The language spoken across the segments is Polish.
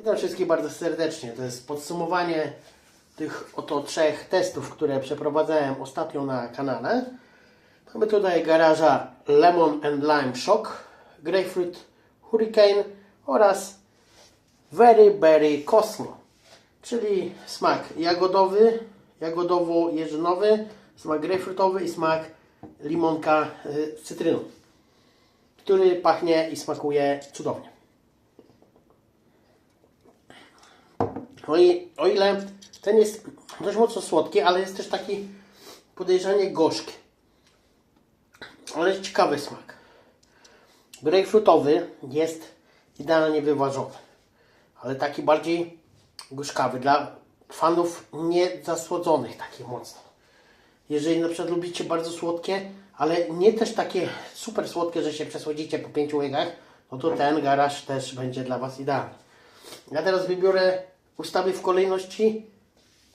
Witam wszystkich bardzo serdecznie. To jest podsumowanie tych oto trzech testów, które przeprowadzałem ostatnio na kanale. Mamy tutaj garaża Lemon and Lime Shock, Grapefruit Hurricane oraz Very Berry Cosmo, czyli smak jagodowy, jagodowo-jeżynowy, smak grapefruitowy i smak limonka y, z cytryną, który pachnie i smakuje cudownie. O, i, o ile ten jest dość mocno słodki, ale jest też taki podejrzanie gorzki. Ale ciekawy smak. Grejpfrutowy jest idealnie wyważony, ale taki bardziej gorzkawy dla fanów niezasłodzonych taki mocno. Jeżeli na przykład lubicie bardzo słodkie, ale nie też takie super słodkie, że się przesłodzicie po pięciu łykach, no to ten garaż też będzie dla Was idealny. Ja teraz wybiorę ustawy w kolejności,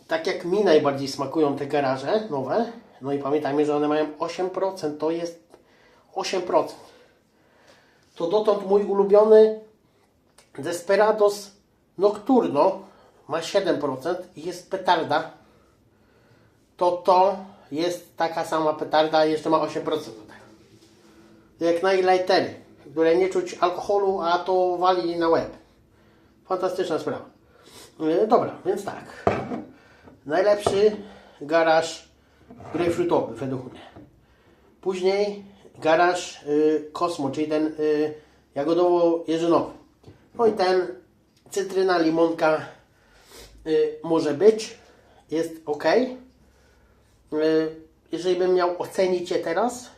tak jak mi najbardziej smakują te garaże nowe. No i pamiętajmy, że one mają 8%, to jest 8%. To dotąd mój ulubiony Desperados Nocturno ma 7% i jest petarda. To to jest taka sama petarda jeszcze ma 8% do tego. Jak na lighthery, które nie czuć alkoholu, a to wali na łeb. Fantastyczna sprawa. E, Dobra, więc tak. Najlepszy garaż grejpfrutowy według mnie. Później garaż y, Cosmo, czyli ten y, jagodowo-jeżynowy. No i ten cytryna, limonka y, może być. Jest ok. Jeżeli bym miał ocenić je teraz,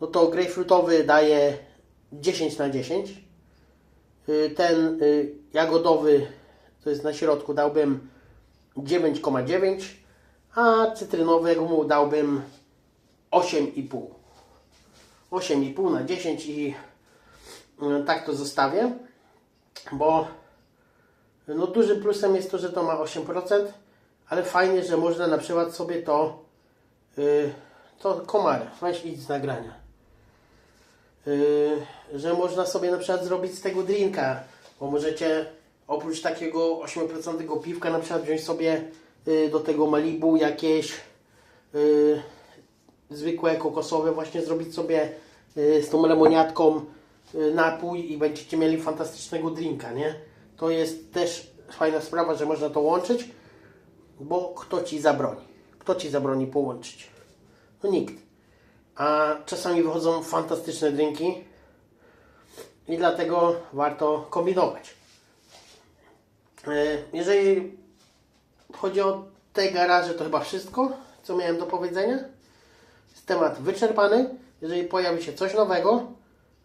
no to grejpfrutowy daje 10 na 10. Y, Ten jagodowy, to jest na środku, dałbym 9,9, a cytrynowemu dałbym 8,5. 8,5 na 10 i y, tak to zostawię, bo no dużym plusem jest to, że to ma 8%, ale fajnie, że można na przykład sobie to y, to komar, weź idź z nagrania. Yy, że można sobie na przykład zrobić z tego drinka, bo możecie oprócz takiego 8% piwka na przykład wziąć sobie yy, do tego Malibu jakieś yy, zwykłe kokosowe, właśnie zrobić sobie yy, z tą lemoniatką napój i będziecie mieli fantastycznego drinka, nie? To jest też fajna sprawa, że można to łączyć, bo kto Ci zabroni? Kto Ci zabroni połączyć? No nikt a czasami wychodzą fantastyczne drinki i dlatego warto kombinować. E, Jeżeli chodzi o te garaże, to chyba wszystko, co miałem do powiedzenia. Jest temat wyczerpany. Jeżeli pojawi się coś nowego,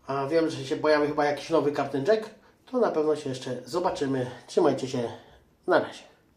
a wiem, że się pojawi chyba jakiś nowy Captain Jack, to na pewno się jeszcze zobaczymy. Trzymajcie się. Na razie.